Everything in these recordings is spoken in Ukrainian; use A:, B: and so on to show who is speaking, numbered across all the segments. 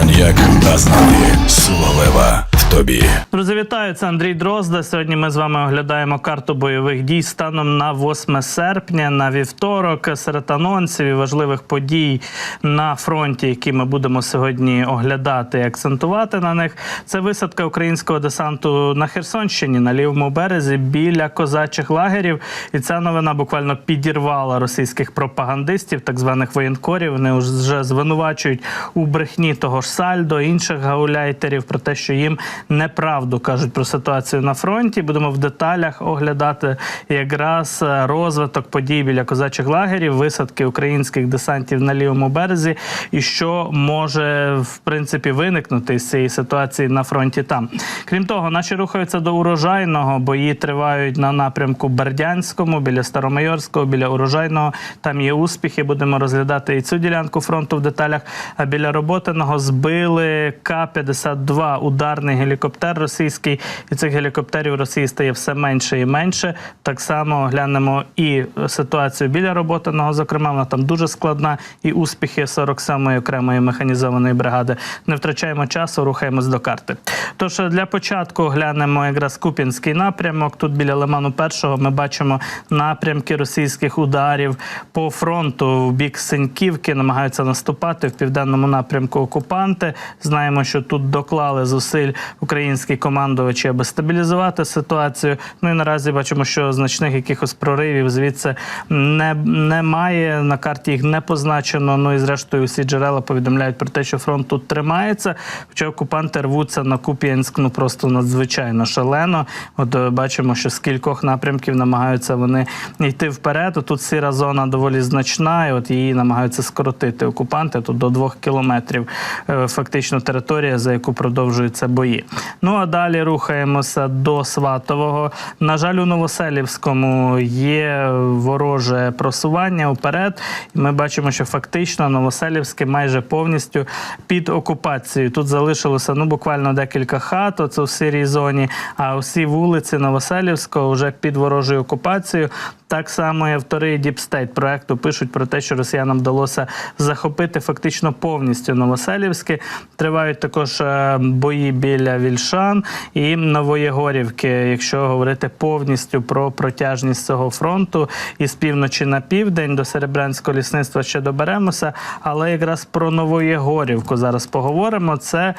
A: Коньяк Азнади. знати в тобі.
B: Друзі, вітаю! Це Андрій Дрозда. Сьогодні ми з вами оглядаємо карту бойових дій станом на 8 серпня, на вівторок, серед анонсів і важливих подій на фронті, які ми будемо сьогодні оглядати і акцентувати на них. Це висадка українського десанту на Херсонщині на лівому березі біля козачих лагерів. І ця новина буквально підірвала російських пропагандистів, так званих воєнкорів. Вони вже звинувачують у брехні того ж Сальдо, інших гауляйтерів про те, що їм неправду кажуть про ситуацію на фронті. Будемо в деталях оглядати якраз е, розвиток подій біля козачих лагерів, висадки українських десантів на лівому березі, і що може в принципі виникнути з цієї ситуації на фронті. Там крім того, наші рухаються до урожайного. Бої тривають на напрямку Бердянському, біля Старомайорського, біля урожайного. Там є успіхи. Будемо розглядати і цю ділянку фронту в деталях. А біля роботиного збили К-52 ударний гелікоптер російський, і цих гелікоптерів Росії стає все менше і менше. Так само оглянемо і ситуацію біля роботиного. Зокрема, вона там дуже складна, і успіхи 47-ї окремої механізованої бригади. Не втрачаємо часу, рухаємось до карти. Тож для початку глянемо якраз Куп'янський напрямок. Тут біля Лиману Першого ми бачимо напрямки російських ударів по фронту в бік Синьківки. Намагаються наступати в південному напрямку окупанти. Знаємо, що тут доклали зусиль українські командувачі, аби стабілізувати ситуацію. Ну і наразі бачимо, що значних якихось проривів звідси не, немає. На карті їх не позначено. Ну і зрештою всі джерела повідомляють про те, що фронт тут тримається. Хоча окупанти рвуться на Куп'янськ ну просто надзвичайно шалено. От е, бачимо, що з кількох напрямків намагаються вони йти вперед. Тут сіра зона доволі значна, і от її намагаються скоротити окупанти. Тут до двох кілометрів е, фактично територія, за яку продовжуються бої. Ну а далі рухаємося до Сватового. На жаль, у Новоселівському є вороже просування вперед. І ми бачимо, що фактично Новоселівське майже повністю під окупацією. Тут залишилося ну буквально декілька хат. Оце в сирій зоні. А усі вулиці Новоселівського вже під ворожою окупацією. Так само і автори Діпстейт проекту пишуть про те, що росіянам вдалося захопити фактично повністю Новоселівське. Тривають також е, бої біля Вільшан і Новоєгорівки, якщо говорити повністю про протяжність цього фронту із півночі на південь до Серебрянського лісництва ще доберемося. Але якраз про Новоєгорівку зараз поговоримо. Це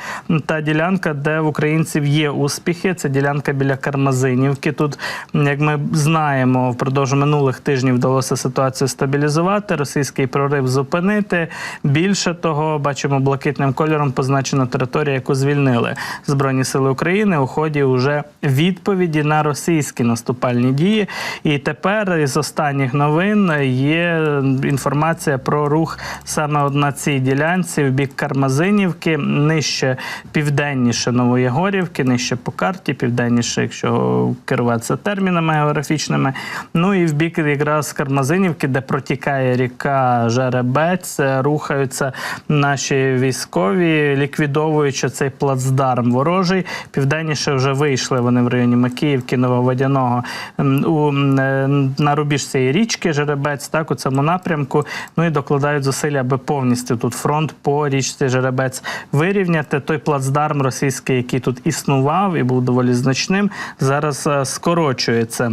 B: та ділянка, де в українців є успіхи. Це ділянка біля Кармазинівки. Тут, як ми знаємо, впродовж минулих тижнів вдалося ситуацію стабілізувати, російський прорив зупинити. Більше того, бачимо блакитним кольором позначена територія, яку звільнили Збройні Сили України у ході уже відповіді на російські наступальні дії. І тепер із останніх новин є інформація про рух саме на цій ділянці в бік Кармазинівки, нижче південніше Новоєгорівки, нижче по карті, південніше, якщо керуватися термінами географічними. Ну і в бік якраз Кармазинівки, де протікає ріка Жеребець, рухаються наші військові, ліквідовуючи цей плацдарм ворожий. Південніше вже вийшли вони в районі Макіївки, Нововодяного у, е, на рубіж цієї річки Жеребець, так у цьому напрямку. Ну і докладають зусилля, аби повністю тут фронт по річці Жеребець вирівняти. Той плацдарм російський, який тут існував і був доволі значним, зараз е, скорочується.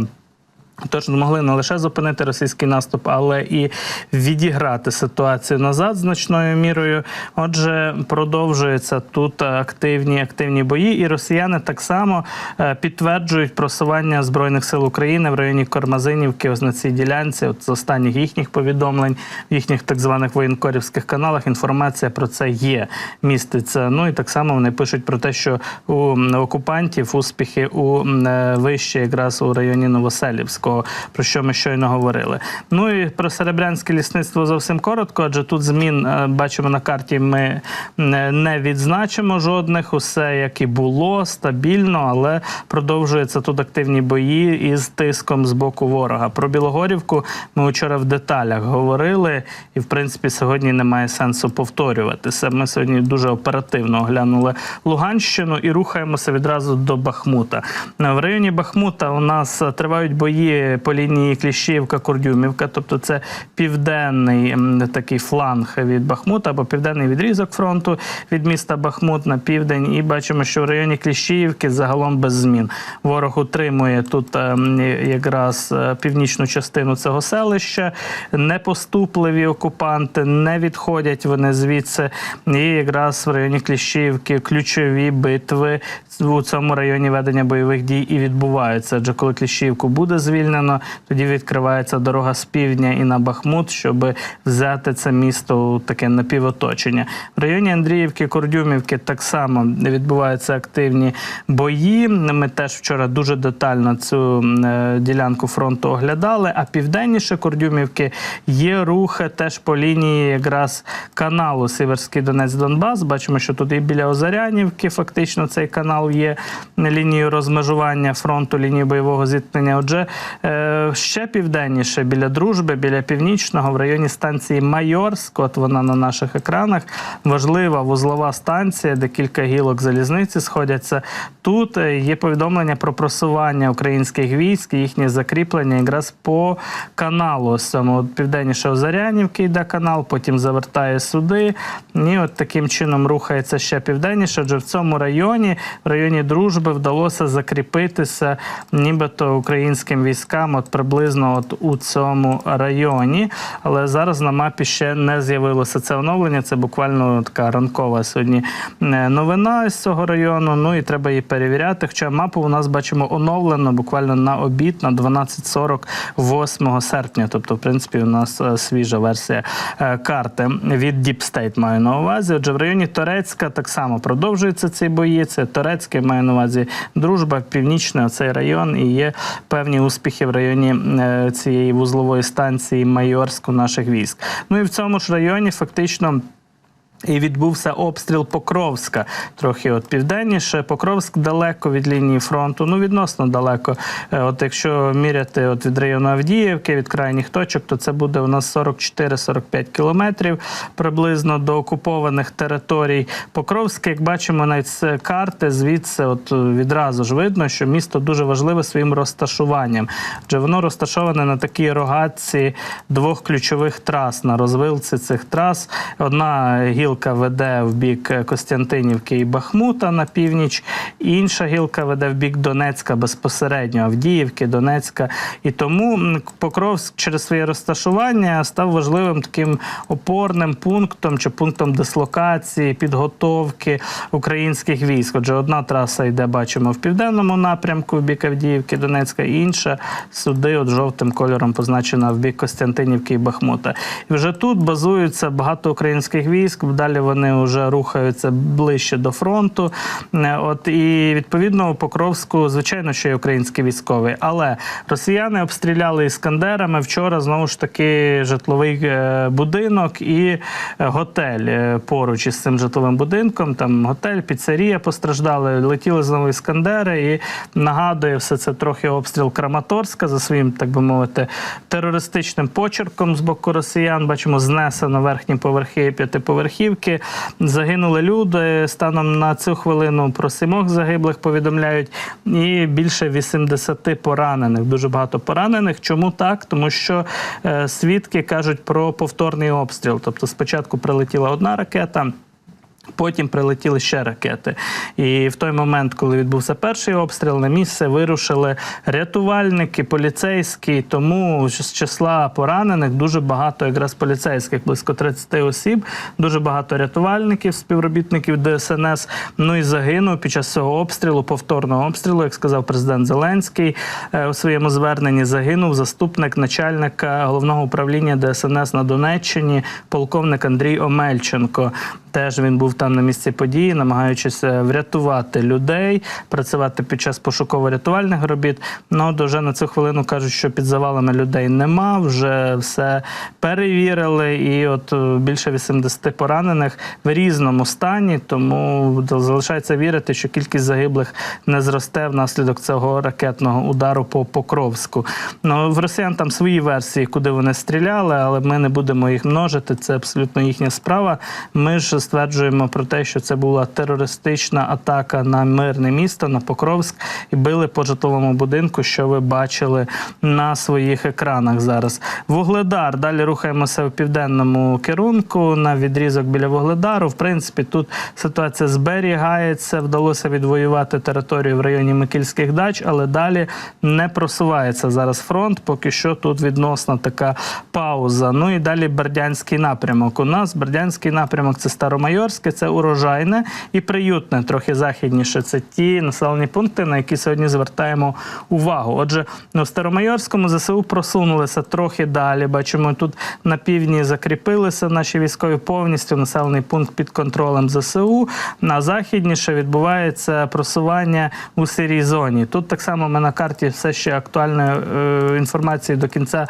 B: Тож могли не лише зупинити російський наступ, але і відіграти ситуацію назад значною мірою. Отже, продовжуються тут активні активні бої, і росіяни так само е, підтверджують просування збройних сил України в районі Кормазинівки. Ось ділянці. От з останніх їхніх повідомлень в їхніх так званих воєнкорівських каналах інформація про це є. Міститься. Ну і так само вони пишуть про те, що у окупантів успіхи у е, вище якраз у районі Новоселівського. Про що ми щойно говорили. Ну і про серебрянське лісництво зовсім коротко, адже тут змін е, бачимо на карті. Ми е, не відзначимо жодних. Усе як і було стабільно, але продовжуються тут активні бої із тиском з боку ворога. Про Білогорівку ми вчора в деталях говорили, і в принципі сьогодні немає сенсу повторюватися. Ми сьогодні дуже оперативно оглянули Луганщину і рухаємося відразу до Бахмута. В районі Бахмута у нас тривають бої по лінії Кліщівка-Курдюмівка, тобто це південний такий фланг від Бахмута або південний відрізок фронту від міста Бахмут на південь. І бачимо, що в районі Кліщіївки загалом без змін. Ворог утримує тут е, якраз е, північну частину цього селища. Непоступливі окупанти, не відходять вони звідси. І якраз в районі Кліщіївки ключові битви у цьому районі ведення бойових дій і відбуваються. Адже коли Кліщіївку буде звільнено, тоді відкривається дорога з півдня і на Бахмут, щоб взяти це місто у таке напівоточення. В районі Андріївки, Кордюмівки так само відбуваються активні бої. Ми теж вчора дуже детально цю е, ділянку фронту оглядали. А південніше Кордюмівки є рухи теж по лінії якраз каналу Сіверський Донець Донбас. Бачимо, що тут і біля Озарянівки фактично цей канал є лінією розмежування фронту, лінії бойового зіткнення. Отже, ще південніше біля дружби, біля північного, в районі станції Майорськ. От вона на наших екранах. Важлива вузлова станція, де кілька гілок залізниці сходяться. Тут е, є повідомлення про просування українських військ, їхнє закріплення якраз по каналу. От південніше Озарянівки йде канал, потім завертає сюди. І от таким чином рухається ще південніше. Адже в цьому районі, в районі дружби, вдалося закріпитися нібито українським військам, от приблизно от у цьому районі. Але зараз на мапі ще не з'явилося це оновлення. Це буквально така ранкова сьогодні е, новина з цього району. Ну і треба її перевіряти. Хоча мапу у нас бачимо оновлено буквально на обід на 12.40 8 серпня. Тобто, в принципі, у нас е, свіжа версія е, карти від Deep State маю на увазі. Отже, в районі Торецька так само продовжуються ці бої. Це Торецьке маю на увазі дружба, північний оцей район, і є певні успіхи в районі е, цієї вузлової станції Майорську наших військ. Ну і в цьому ж районі фактично. І відбувся обстріл Покровська, трохи от південніше. Покровськ далеко від лінії фронту, ну відносно далеко. Е, От якщо міряти от від району Авдіївки, від крайніх точок, то це буде у нас 44-45 кілометрів приблизно до окупованих територій. Покровське, як бачимо, навіть з карти звідси, от відразу ж видно, що місто дуже важливе своїм розташуванням. Адже воно розташоване на такій рогатці двох ключових трас на розвилці цих трас. Одна гілка веде в бік Костянтинівки і Бахмута на північ, інша гілка веде в бік Донецька безпосередньо Авдіївки, Донецька. І тому Покровськ через своє розташування став важливим таким опорним пунктом чи пунктом дислокації, підготовки українських військ. Отже, одна траса йде, бачимо, в південному напрямку в бік Авдіївки, Донецька, інша сюди, от жовтим кольором позначена в бік Костянтинівки і Бахмута. І вже тут базуються багато українських військ. Далі вони вже рухаються ближче до фронту. Е, От і відповідно у Покровську, звичайно, що є українські військові, але росіяни обстріляли іскандерами вчора знову ж таки житловий е, будинок і е, готель поруч із цим житловим будинком. Там готель, піцерія постраждали. Летіли знову іскандери, і нагадує все це трохи обстріл Краматорська за своїм, так би мовити, терористичним почерком з боку росіян. Бачимо, знесено верхні поверхи п'ятиповерхівки. Загинули люди. Станом на цю хвилину про сімох загиблих повідомляють, і більше 80 поранених. Дуже багато поранених. Чому так? Тому що е, свідки кажуть про повторний обстріл. Тобто, спочатку прилетіла одна ракета. Потім прилетіли ще ракети. І в той момент, коли відбувся перший обстріл, на місце вирушили рятувальники, поліцейські. Тому з числа поранених дуже багато якраз поліцейських, близько 30 осіб, дуже багато рятувальників, співробітників ДСНС. Ну і загинув під час цього обстрілу, повторного обстрілу, як сказав президент Зеленський е, у своєму зверненні, загинув заступник начальника головного управління ДСНС на Донеччині, полковник Андрій Омельченко. Теж він був там на місці події, намагаючись е, врятувати людей, працювати під час пошуково-рятувальних робіт. Ну, вже на цю хвилину кажуть, що під завалами людей нема, вже все перевірили, і от е, більше 80 поранених в різному стані. Тому залишається вірити, що кількість загиблих не зросте внаслідок цього ракетного удару по Покровську. Ну в росіян там свої версії, куди вони стріляли, але ми не будемо їх множити. Це абсолютно їхня справа. Ми ж стверджуємо про те, що це була терористична атака на мирне місто, на Покровськ, і били по житловому будинку, що ви бачили на своїх екранах зараз. Вугледар. Далі рухаємося в південному керунку на відрізок біля Вугледару. В принципі, тут ситуація зберігається. Вдалося відвоювати територію в районі Микільських дач, але далі не просувається зараз фронт. Поки що тут відносна така пауза. Ну і далі Бердянський напрямок. У нас Бердянський напрямок це Старомайорське, це урожайне і приютне, трохи західніше. Це ті населені пункти, на які сьогодні звертаємо увагу. Отже, ну, в Старомайорському ЗСУ просунулися трохи далі. Бачимо, тут на півдні закріпилися наші військові повністю населений пункт під контролем ЗСУ. На західніше відбувається просування у сирій зоні. Тут так само ми на карті все ще актуальної е, інформації до кінця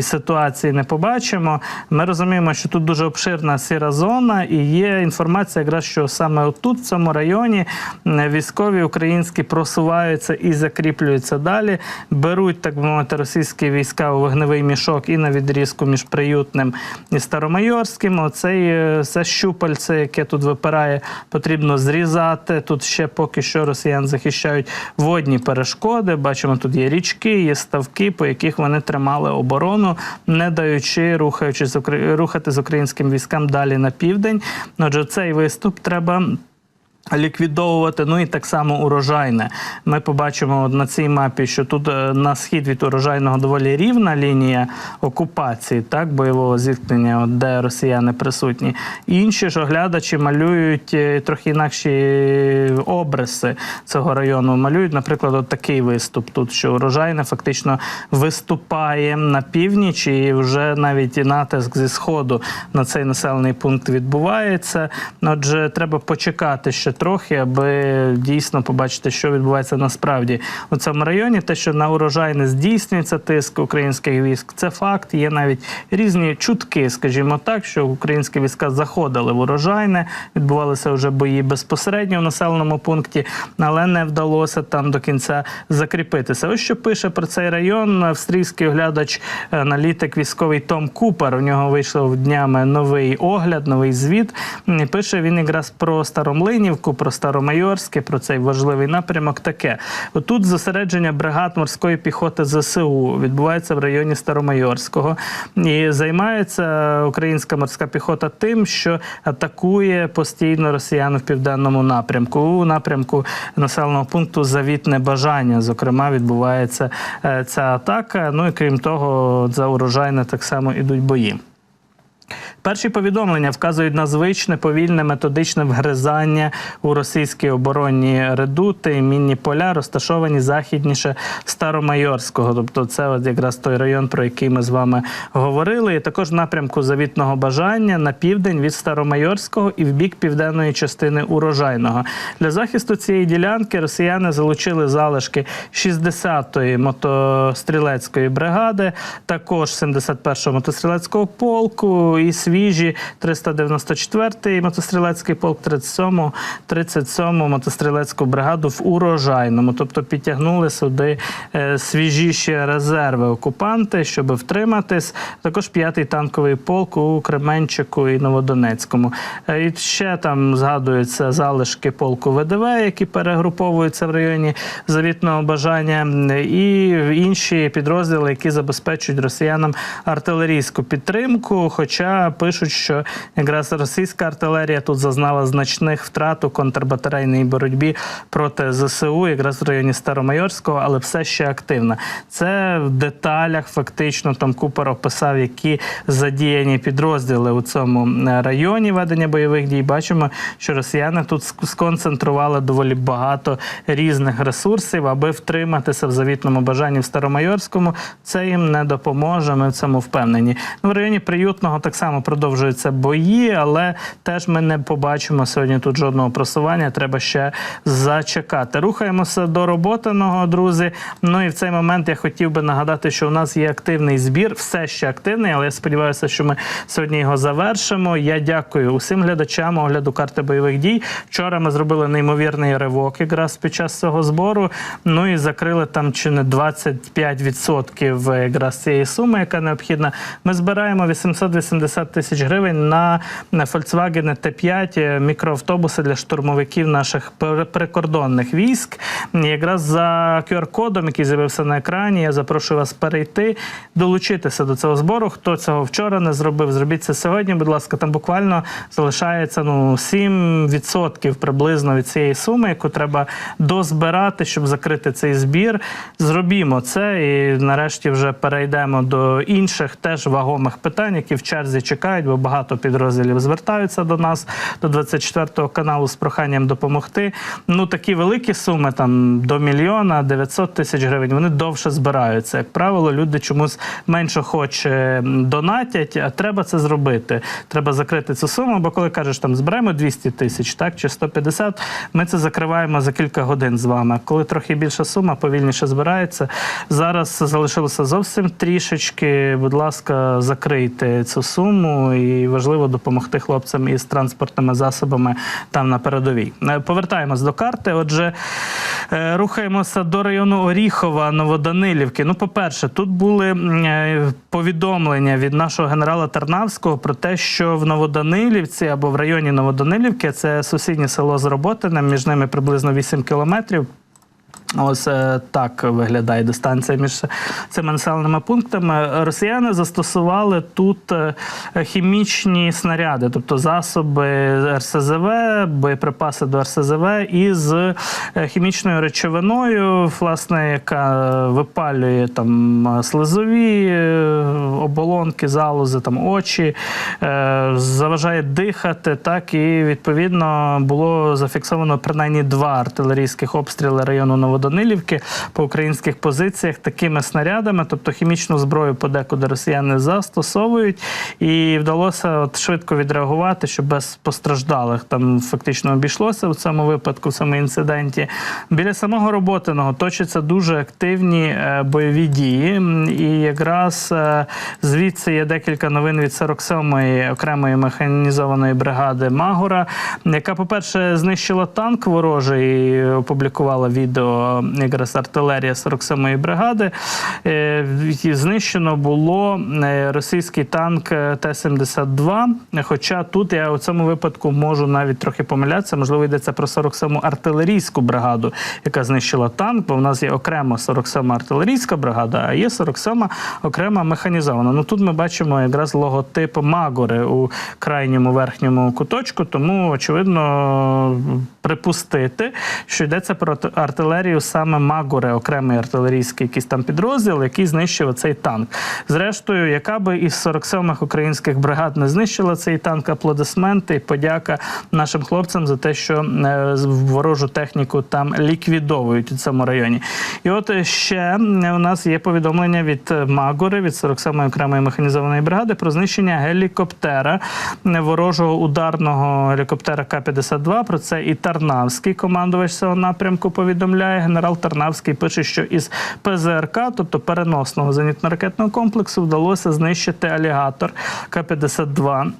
B: ситуації не побачимо. Ми розуміємо, що тут дуже обширна сіра зона, і є інформація, якраз що саме отут, в цьому районі, військові українські просуваються і закріплюються далі, беруть, так мовити, російські війська у вогневий мішок і на відрізку між приютним і Старомайорським. Оцей е, це щупальце, яке тут випирає, потрібно зрізати. Тут ще поки що росіян захищають водні перешкоди. Бачимо, тут є річки, є ставки, по яких вони тримали оборону, не даючи рухаючись рухати з українським військам далі на південь. Отже, цей виступ треба. Ліквідовувати, ну і так само урожайне. Ми побачимо на цій мапі, що тут е, на схід від урожайного доволі рівна лінія окупації, так бойового зіткнення, де росіяни присутні. Інші ж оглядачі малюють е, трохи інакші обриси цього району. Малюють, наприклад, от такий виступ. Тут що урожайне фактично виступає на північ, і вже навіть натиск зі сходу на цей населений пункт відбувається. Отже, треба почекати ще трохи, аби дійсно побачити, що відбувається насправді у цьому районі. Те, що на урожайне здійснюється тиск українських військ, це факт. Є навіть різні чутки, скажімо так, що українські війська заходили в урожайне, відбувалися вже бої безпосередньо в населеному пункті, але не вдалося там до кінця закріпитися. Ось що пише про цей район австрійський оглядач, аналітик військовий Том Купер. У нього вийшов днями новий огляд, новий звіт. Пише він якраз про Старомлинівку, про Старомайорське, про цей важливий напрямок. Таке отут зосередження бригад морської піхоти ЗСУ відбувається в районі Старомайорського, і займається українська морська піхота тим, що атакує постійно росіян в південному напрямку. У напрямку населеного пункту Завітне бажання. Зокрема, відбувається е, ця атака. Ну і крім того, за урожайне так само ідуть бої. Перші повідомлення вказують на звичне повільне методичне вгризання у російські оборонні редути і мінні поля, розташовані західніше Старомайорського. Тобто, це от якраз той район, про який ми з вами говорили. І також напрямку завітного бажання на південь від Старомайорського і в бік південної частини урожайного. Для захисту цієї ділянки росіяни залучили залишки 60-ї мотострілецької бригади, також 71-го мотострілецького полку і свіжі 394-й мотострілецький полк, 37-му, 37-му мотострілецьку бригаду в урожайному. Тобто підтягнули сюди е, свіжіші резерви окупанти, щоб втриматись. Також 5-й танковий полк у Кременчику і Новодонецькому. Е, І ще там згадуються залишки полку ВДВ, які перегруповуються в районі завітного бажання, і інші підрозділи, які забезпечують росіянам артилерійську підтримку. Хоча пишуть, що якраз російська артилерія тут зазнала значних втрат у контрбатарейній боротьбі проти ЗСУ, якраз в районі Старомайорського, але все ще активна. Це в деталях фактично там Купер описав, які задіяні підрозділи у цьому е, районі ведення бойових дій. Бачимо, що росіяни тут сконцентрували доволі багато різних ресурсів, аби втриматися в завітному бажанні в Старомайорському. Це їм не допоможе. Ми в цьому впевнені. Ну, в районі приютного так само продовжуються бої, але теж ми не побачимо сьогодні тут жодного просування. Треба ще зачекати. Рухаємося до роботаного, друзі. Ну і в цей момент я хотів би нагадати, що у нас є активний збір, все ще активний, але я сподіваюся, що ми сьогодні його завершимо. Я дякую усім глядачам огляду карти бойових дій. Вчора ми зробили неймовірний ривок якраз під час цього збору. Ну і закрили там чи не 25% якраз цієї суми, яка необхідна. Ми збираємо 880 тисяч гривень на Volkswagen T5 е, мікроавтобуси для штурмовиків наших прикордонних військ. Якраз за QR-кодом, який з'явився на екрані, я запрошую вас перейти, долучитися до цього збору. Хто цього вчора не зробив, зробіть це сьогодні. Будь ласка, там буквально залишається ну 7% приблизно від цієї суми, яку треба дозбирати, щоб закрити цей збір. Зробімо це і нарешті вже перейдемо до інших теж вагомих питань, які в черзі чекають, бо багато підрозділів звертаються до нас, до 24 каналу з проханням допомогти. Ну такі великі суми, там до мільйона 900 тисяч гривень, вони довше збираються. Як правило, люди чомусь менше хоче донатять, а треба це зробити. Треба закрити цю суму, бо коли кажеш, там зберемо 200 тисяч, так чи 150, ми це закриваємо за кілька годин з вами. Коли трохи більша сума, повільніше збирається. Зараз залишилося зовсім трішечки. Будь ласка, закрийте цю суму, і важливо допомогти хлопцям із транспортними засобами там на передовій. Е, Повертаємось до карти. Отже, е, рухаємося до району Оріхова, Новоданилівки. Ну, по-перше, тут були е, повідомлення від нашого генерала Тарнавського про те, що в Новоданилівці або в районі Новоданилівки це сусіднє село з Роботинем, між ними приблизно 8 кілометрів. Ось е, так виглядає дистанція між цими населеними пунктами. Росіяни застосували тут е, хімічні снаряди, тобто засоби РСЗВ, боєприпаси до РСЗВ із е, хімічною речовиною, власне, яка випалює там слизові оболонки, залози, там очі, заважає дихати. Так і відповідно було зафіксовано принаймні два артилерійських обстріли району Новоданилівки по українських позиціях такими снарядами, тобто хімічну зброю подекуди росіяни застосовують, і вдалося от швидко відреагувати, що без постраждалих там фактично обійшлося в цьому випадку, в цьому інциденті. Біля самого роботиного точаться дуже активні е, бойові дії, і якраз е, звідси є декілька новин від 47-ї окремої механізованої бригади Магора, яка, по-перше, знищила танк ворожий, і опублікувала відео якраз артилерія 47-ї бригади. Е, Знищено було е, російський танк е, Т-72. Хоча тут я у цьому випадку можу навіть трохи помилятися. Можливо, йдеться про 47-му артилерійську бригаду, яка знищила танк, бо в нас є окремо 47-ма артилерійська бригада, а є 47-ма окрема механізована. Ну тут ми бачимо якраз логотип Магори у крайньому верхньому куточку, тому очевидно припустити, що йдеться про ат- саме Магори, окремий артилерійський якийсь там підрозділ, який знищив цей танк. Зрештою, яка би із 47-х українських бригад не знищила цей танк, аплодисменти і подяка нашим хлопцям за те, що е, ворожу техніку там ліквідовують у цьому районі. І от ще е, у нас є повідомлення від е, Магори, від 47-ї окремої механізованої бригади про знищення гелікоптера ворожого ударного гелікоптера К-52. Про це і Тарнавський командувач цього напрямку повідомляє. Генерал Тарнавський пише, що із ПЗРК, тобто переносного зенітно-ракетного комплексу, вдалося знищити алігатор К-52.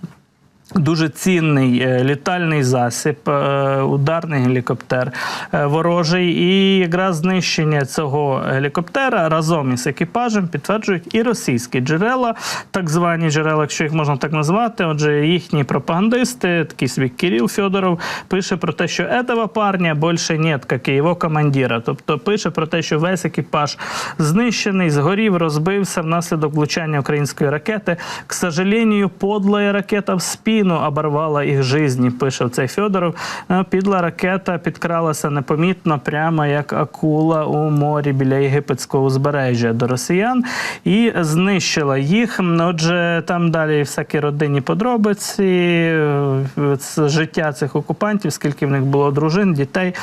B: Дуже цінний е, літальний засіб, е, ударний гелікоптер е, ворожий, і якраз знищення цього гелікоптера разом із екіпажем підтверджують і російські джерела, так звані джерела, якщо їх можна так назвати. Отже, їхні пропагандисти, такий свій Кирил Федоров, пише про те, що этого парня більше нет, як і командира. Тобто пише про те, що весь екіпаж знищений, згорів, розбився внаслідок влучання української ракети. К сожалению, подлая ракета в спину оборвала їх жизни, пише цей Федоров. Е, Підла ракета підкралася непомітно, прямо як акула у морі біля єгипетського узбережжя до росіян і знищила їх. Отже, там далі всякі родинні подробиці, е, життя цих окупантів, скільки в них було дружин, дітей.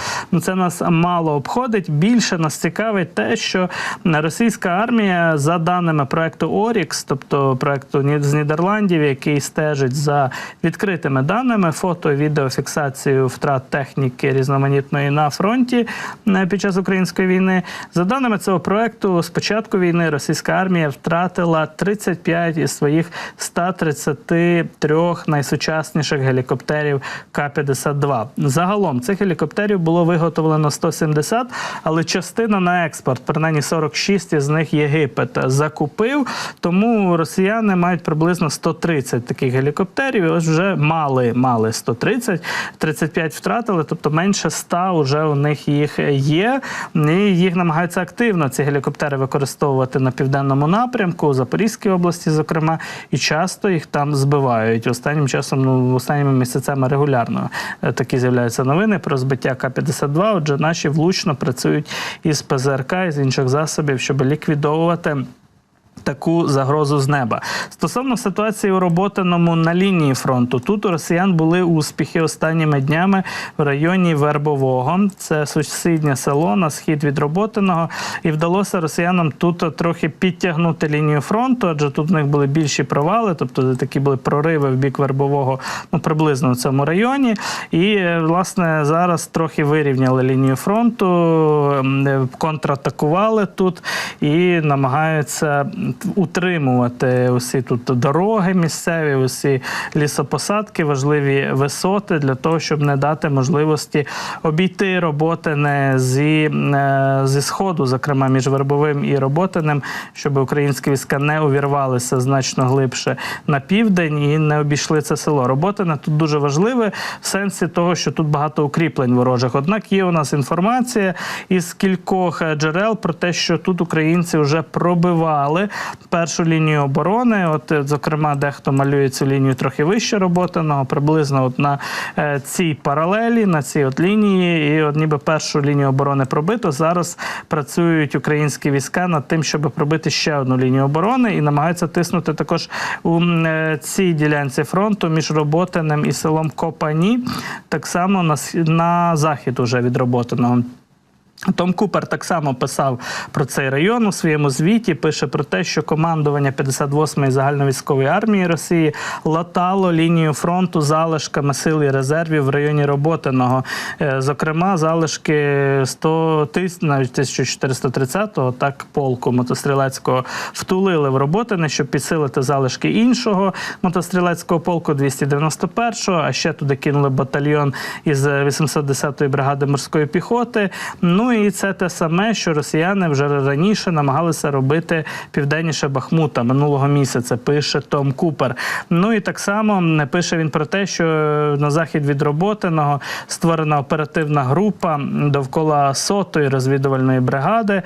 B: Це нас мало обходить. Більше нас цікавить те, що російська армія, за даними проекту Орікс, тобто проекту з Нідерландів, який стежить за відкритими даними, фото, відеофіксацію втрат техніки різноманітної на фронті е, під час української війни. За даними цього проекту, з початку війни російська армія втратила 35 із своїх 133 найсучасніших гелікоптерів К-52. Загалом цих гелікоптерів було виготовлено 170, але частина на експорт, принаймні 46 із них Єгипет закупив. Тому росіяни мають приблизно 130 таких гелікоптерів. Вже мали, мали 130, 35 втратили, тобто менше 100 вже у них їх є. І їх намагаються активно ці гелікоптери використовувати на південному напрямку, у Запорізькій області, зокрема, і часто їх там збивають. Останнім часом, ну останніми місяцями регулярно е, такі з'являються новини про збиття К-52. Отже, наші влучно працюють із ПЗРК і з інших засобів, щоб ліквідовувати. Таку загрозу з неба стосовно ситуації у роботаному на лінії фронту, тут у росіян були успіхи останніми днями в районі Вербового. Це сусіднє село на схід від роботаного, і вдалося росіянам тут трохи підтягнути лінію фронту, адже тут в них були більші провали, тобто такі були прориви в бік Вербового, ну приблизно в цьому районі. І власне зараз трохи вирівняли лінію фронту, е, контратакували тут і намагаються утримувати усі тут дороги місцеві, усі лісопосадки, важливі висоти для того, щоб не дати можливості обійти роботине зі, е, зі сходу, зокрема між Вербовим і Роботиним, щоб українські війська не увірвалися значно глибше на південь і не обійшли це село. Роботине тут дуже важливе в сенсі того, що тут багато укріплень ворожих. Однак є у нас інформація із кількох е, джерел про те, що тут українці вже пробивали першу лінію оборони. От, е, зокрема, дехто малює цю лінію трохи вище роботаного, приблизно от на е, цій паралелі, на цій от лінії, і от ніби першу лінію оборони пробито. Зараз працюють українські війська над тим, щоб пробити ще одну лінію оборони, і намагаються тиснути також у е, цій ділянці фронту між Роботиним і селом Копані, так само на, на захід уже від Роботиного. Том Купер так само писав про цей район у своєму звіті. Пише про те, що командування 58-ї загальновійськової армії Росії латало лінію фронту залишками сил і резервів в районі Роботиного. Е, Зокрема, залишки 100 тисяч, навіть 1430-го, так полку мотострілецького втулили в Роботине, щоб підсилити залишки іншого мотострілецького полку 291-го, а ще туди кинули батальйон із 810-ї бригади морської піхоти. Ну і це те саме, що росіяни вже раніше намагалися робити південніше Бахмута минулого місяця. Пише Том Купер. Ну і так само м, пише він про те, що на захід від Роботиного створена оперативна група довкола сотої розвідувальної бригади.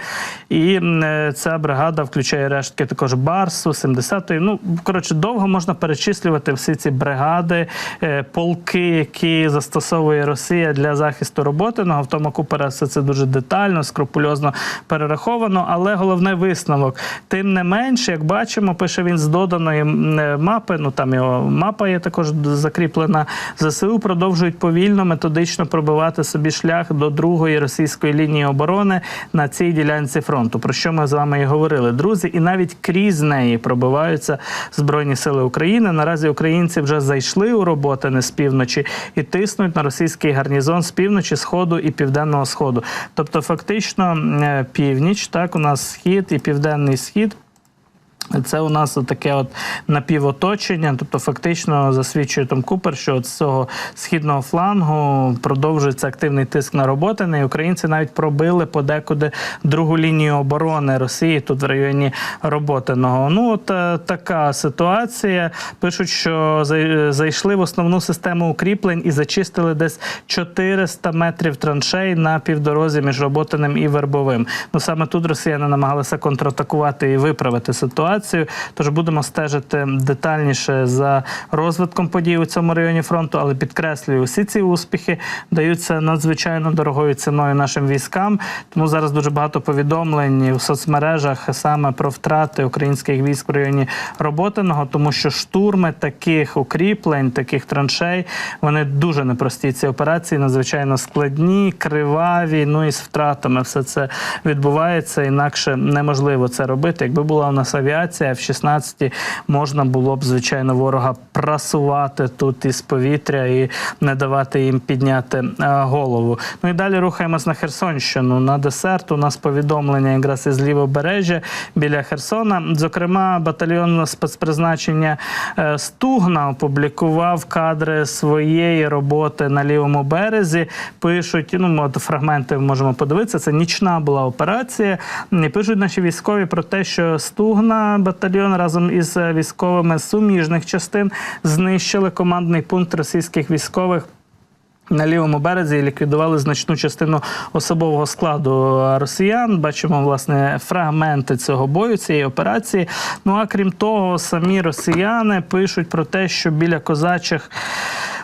B: І е, ця бригада включає рештки також Барсу, 70-ї. Ну коротше, довго можна перечислювати всі ці бригади, е, полки, які застосовує Росія для захисту Роботиного. В тому Купера все це дуже детально, скрупульозно перераховано. Але головний висновок, тим не менше, як бачимо, пише він з доданої е, мапи. Ну там його мапа є також закріплена. ЗСУ продовжують повільно, методично пробивати собі шлях до другої російської лінії оборони на цій ділянці фронту. Про що ми з вами і говорили, друзі, і навіть крізь неї пробиваються збройні сили України. Наразі українці вже зайшли у роботи не з півночі і тиснуть на російський гарнізон з півночі, сходу і південного сходу. Тобто, фактично, е, північ, так у нас схід і південний схід. Це у нас таке от напівоточення, тобто фактично засвідчує Том Купер, що з цього східного флангу продовжується активний тиск на роботи. І українці навіть пробили подекуди другу лінію оборони Росії тут в районі Роботиного. Ну от е, така ситуація. Пишуть, що зай- зайшли в основну систему укріплень і зачистили десь 400 метрів траншей на півдорозі між Роботиним і Вербовим. Ну саме тут росіяни намагалися контратакувати і виправити ситуацію. Тож будемо стежити детальніше за розвитком подій у цьому районі фронту, але підкреслюю, усі ці успіхи даються надзвичайно дорогою ціною нашим військам. Тому зараз дуже багато повідомлень в соцмережах саме про втрати українських військ в районі Роботиного, тому що штурми таких укріплень, таких траншей, вони дуже непрості. Ці операції надзвичайно складні, криваві. Ну і з втратами все це відбувається. Інакше неможливо це робити. Якби була у нас авіація. Авіація, в 16 можна було б, звичайно, ворога прасувати тут із повітря і не давати їм підняти е, голову. Ну і далі рухаємось на Херсонщину. На десерт у нас повідомлення якраз із лівобережжя біля Херсона. Зокрема, батальйон спецпризначення е, Стугна опублікував кадри своєї роботи на лівому березі. Пишуть, ну от фрагменти можемо подивитися. Це нічна була операція. Пишуть наші військові про те, що Стугна батальйон разом із е, військовими суміжних частин знищили командний пункт російських військових. На лівому березі ліквідували значну частину особового складу росіян. Бачимо власне фрагменти цього бою, цієї операції. Ну а крім того, самі росіяни пишуть про те, що біля козачих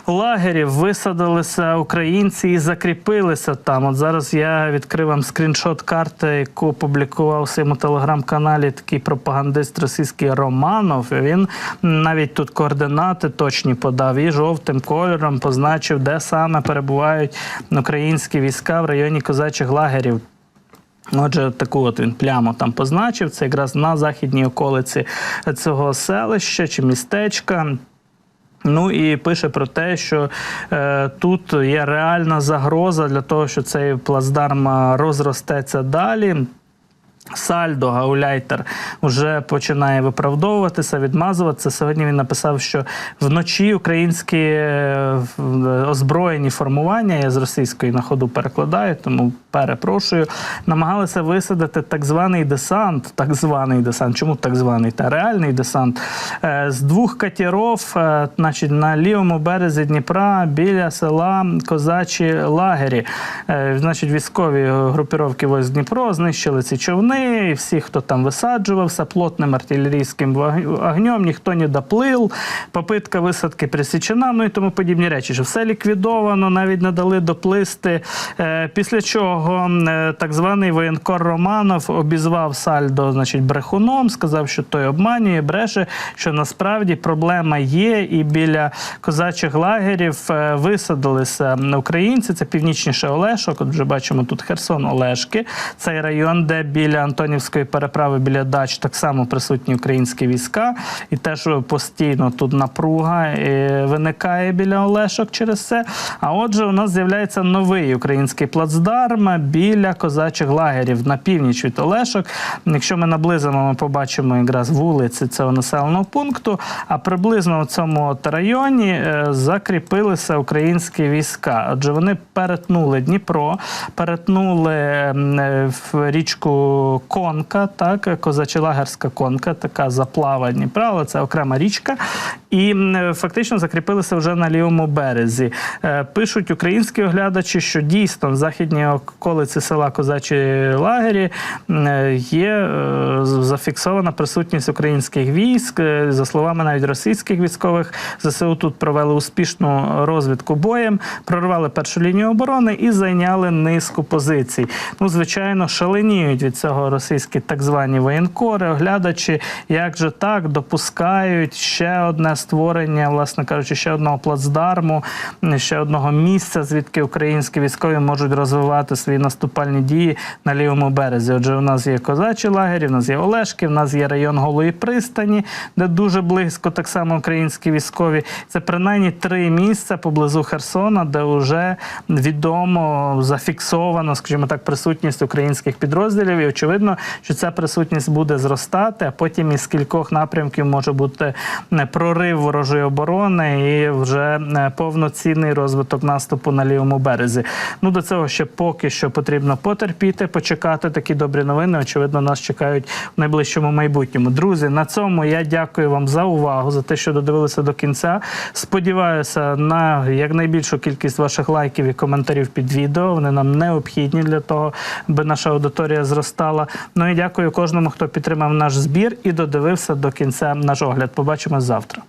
B: лагерів висадилися українці і закріпилися там. От зараз я відкрив вам скріншот карти, яку публікував у своєму телеграм-каналі такий пропагандист російський Романов. Він навіть тут координати точні подав і жовтим кольором позначив, де саме перебувають українські війська в районі козачих лагерів. Отже, таку от він пляму там позначив. Це якраз на західній околиці цього селища чи містечка. Ну і пише про те, що е, тут є реальна загроза для того, що цей плацдарм е, розростеться далі. Сальдо Гауляйтер вже починає виправдовуватися, відмазуватися. Сьогодні він написав, що вночі українські е, озброєні формування, я з російської на ходу перекладаю, тому перепрошую, намагалися висадити так званий десант. Так званий десант. Чому так званий? Та реальний десант е, з двох катеров, е, значить, на лівому березі Дніпра біля села Козачі лагері. Е, Значить, військові групіровки войск Дніпро знищили ці човни, всі, хто там висаджувався, плотним артилерійським огнем, ніхто не доплив, попитка висадки присічена, ну і тому подібні речі, що все ліквідовано, навіть не дали доплисти. Е, Після чого е, так званий воєнкор Романов обізвав Сальдо, значить, брехуном, сказав, що той обманює, бреше, що насправді проблема є, і біля козачих лагерів е, висадилися українці. Це північніше Олешок. От вже бачимо тут Херсон, Олешки. Цей район, де біля Антонівської переправи, біля дач, так само присутні українські війська, і теж постійно тут напруга е, виникає біля Олешок через це. А отже, у нас з'являється новий український плацдарм біля козачих лагерів на північ від Олешок. Якщо ми наблизимо, ми побачимо якраз вулиці цього населеного пункту. А приблизно у цьому от районі е, закріпилися українські війська. Отже, вони перетнули Дніпро, перетнули е, в річку Конка, так, Козачелагерська конка, така заплава Дніпра, але це окрема річка. І фактично закріпилися вже на лівому березі. Е, Пишуть українські оглядачі, що дійсно в західній околиці села Козачі лагері е, є е, зафіксована присутність українських військ. За словами навіть російських військових, ЗСУ тут провели успішну розвідку боєм, прорвали першу лінію оборони і зайняли низку позицій. Ну, звичайно, шаленіють від цього російські так звані воєнкори, оглядачі, як же так допускають ще одне створення, власне кажучи, ще одного плацдарму, ще одного місця, звідки українські військові можуть розвивати свої наступальні дії на лівому березі. Отже, у нас є козачі лагері, у нас є Олешки, в нас є район Голої пристані, де дуже близько так само українські військові. Це принаймні три місця поблизу Херсона, де вже відомо зафіксовано, скажімо так, присутність українських підрозділів. І очевидно, що ця присутність буде зростати, а потім із кількох напрямків може бути е, прорив ворожої оборони і вже е, повноцінний розвиток наступу на лівому березі. Ну до цього ще поки що потрібно потерпіти, почекати такі добрі новини. Очевидно, нас чекають в найближчому майбутньому. Друзі, на цьому я дякую вам за увагу, за те, що додивилися до кінця. Сподіваюся на якнайбільшу кількість ваших лайків і коментарів під відео. Вони нам необхідні для того, аби наша аудиторія зростала. Ну і дякую кожному, хто підтримав наш збір і додивився до кінця наш огляд. Побачимось завтра.